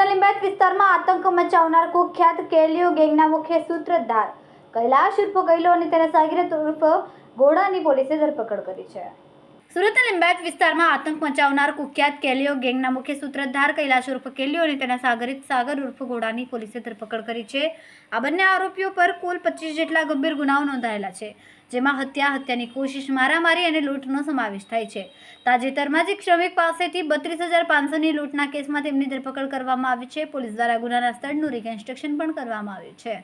સુરતના લિંબાયત વિસ્તારમાં આતંક મચાવનાર કુખ્યાત કેલિયો ગેંગના મુખ્ય સૂત્રધાર. કૈલાશ ઉર્ફ ગૈલો અને તેના સાગીરત ઉર્ફ ગોડાની પોલીસે ધરપકડ કરી છે. સુરતના લિંબાયત વિસ્તારમાં આતંક મચાવનાર કુખ્યાત કેલિયો ગેંગના મુખ્ય સૂત્રધાર કૈલાશ ઉર્ફ કેલિયો અને તેના સાગરિત સાગર ઉર્ફ ગોડાની પોલીસે ધરપકડ કરી છે. આ બંને આરોપીઓ પર કુલ પચીસ જેટલા ગંભીર ગુનાઓ નોંધાયેલા છે, જેમાં હત્યા, હત્યાની કોશિશ, મારામારી અને લૂંટનો સમાવેશ થાય છે. તાજેતરમાં જ એક શ્રમિક પાસેથી બત્રીસ હજાર પાંચસોની લૂંટના કેસમાં તેમની ધરપકડ કરવામાં આવી છે. પોલીસ દ્વારા ગુનાના સ્થળનું રિકન્સ્ટ્રક્શન પણ કરવામાં આવ્યું છે.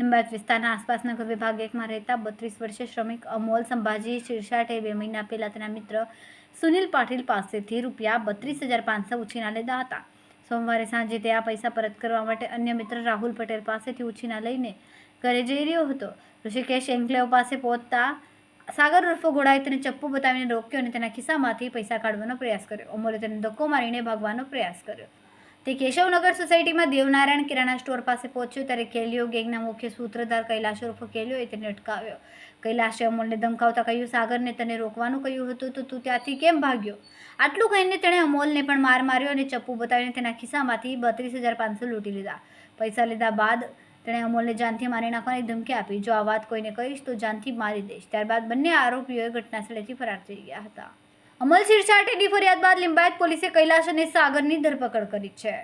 લિંબાયત વિસ્તારના આસપાસના ઘર વિભાગ એકમાં રહેતા બત્રીસ વર્ષીય શ્રમિક અમોલ સંભાજી શિરસાટે બે મહિના પહેલા તેના મિત્ર સુનિલ પાટીલ પાસેથી રૂપિયા બત્રીસ હજાર પાંચસો ઉછીના લીધા હતા. સોમવારે સાંજે તે આ પૈસા પરત કરવા માટે અન્ય મિત્ર રાહુલ પટેલ પાસેથી ઉછીના લઈને ઘરે જઈ રહ્યો હતો. ઋષિકેશ એન્કલેવ પાસે પહોંચતા સાગર ઉર્ફો ઘોડાએ તેને ચપ્પુ બતાવીને રોક્યો અને તેના ખિસ્સામાંથી પૈસા કાઢવાનો પ્રયાસ કર્યો. અમોલે તેને ધક્કો મારીને ભાગવાનો પ્રયાસ કર્યો. તે કેશવનગર સોસાયટીમાં દેવનારાયણ કિરાણા સ્ટોર પાસે પહોંચ્યો ત્યારે કેલિયો ગેંગના મુખ્ય સૂત્રધાર કૈલાશ ઉર્ફ કેલિયોએ તેને અટકાવ્યો. કૈલાશે અમોલને ધમકાવતા કહ્યું, સાગરને તને રોકવાનું કહ્યું હતું, તો તું ત્યાંથી કેમ ભાગ્યો? આટલું કહીને તેણે અમોલને પણ માર માર્યો અને ચપ્પુ બતાવીને તેના ખિસ્સામાંથી બત્રીસ હજાર પાંચસો લૂંટી લીધા. પૈસા લીધા બાદ તેણે અમોલને જાનથી મારી નાખવાની ધમકી આપી. જો આ વાત કોઈને કહીશ, તો જાનથી મારી દઈશ. ત્યારબાદ બંને આરોપીઓએ ઘટનાસ્થળેથી ફરાર થઈ ગયા હતા. અમલ શિરસાટેની ફરિયાદ બાદ લિંબાયત પોલીસે કૈલાશ અને સાગરની ધરપકડ કરી છે.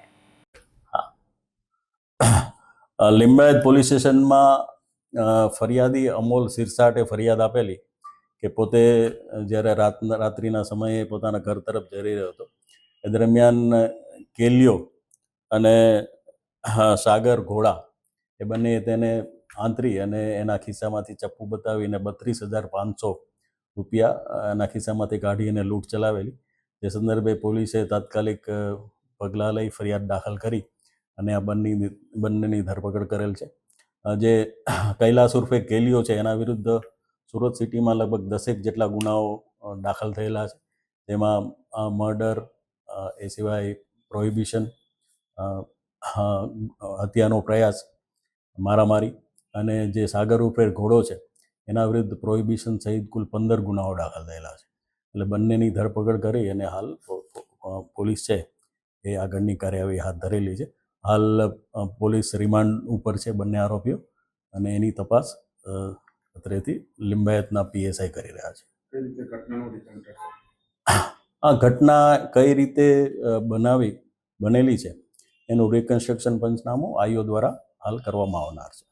લિંબાયત પોલીસ સ્ટેશનમાં ફરિયાદી અમોલ સિરસાટે ફરિયાદ આપેલી કે પોતે જ્યારે રાત, રાત્રિના સમયે પોતાના ઘર તરફ જઈ રહ્યો હતો, એ દરમિયાન કેલિયો અને સાગર ઘોડા એ બંને તેને આંતરી અને એના ખિસ્સામાંથી ચપ્પુ બતાવીને બત્રીસ હજાર પાંચસો રૂપિયા, એના ખિસ્સામાંથી કાઢી અને લૂંટ ચલાવેલી. જે સંદર્ભે પોલીસે તાત્કાલિક પગલાં લઈ ફરિયાદ દાખલ કરી અને આ બંને, બંનેની ધરપકડ કરેલ છે. જે કૈલાસ ઉર્ફે કેલિયો છે, એના વિરુદ્ધ સુરત સિટીમાં લગભગ દસેક જેટલા ગુનાઓ દાખલ થયેલા છે. તેમાં મર્ડર એ સિવાય પ્રોહિબિશન હત્યાનો પ્રયાસ, મારામારી અને જે સાગર ઉપર ઘોડો છે એના વિરુદ્ધ પ્રોહિબિશન સહિત કુલ પંદર ગુનાઓ દાખલ થયેલા છે. એટલે બંનેની ધરપકડ કરી અને હાલ પોલીસ છે એ આગળની કાર્યવાહી હાથ ધરેલી છે. હાલ પોલીસ રિમાન્ડ ઉપર છે બંને આરોપીઓ અને એની તપાસ અત્રેથી લિંબાયતના પીએસઆઈ કરી રહ્યા છે. આ ઘટના કઈ રીતે બનાવી બનેલી છે એનું રિકન્સ્ટ્રક્શન પંચનામું આઈઓ દ્વારા હાલ કરવામાં આવનાર છે.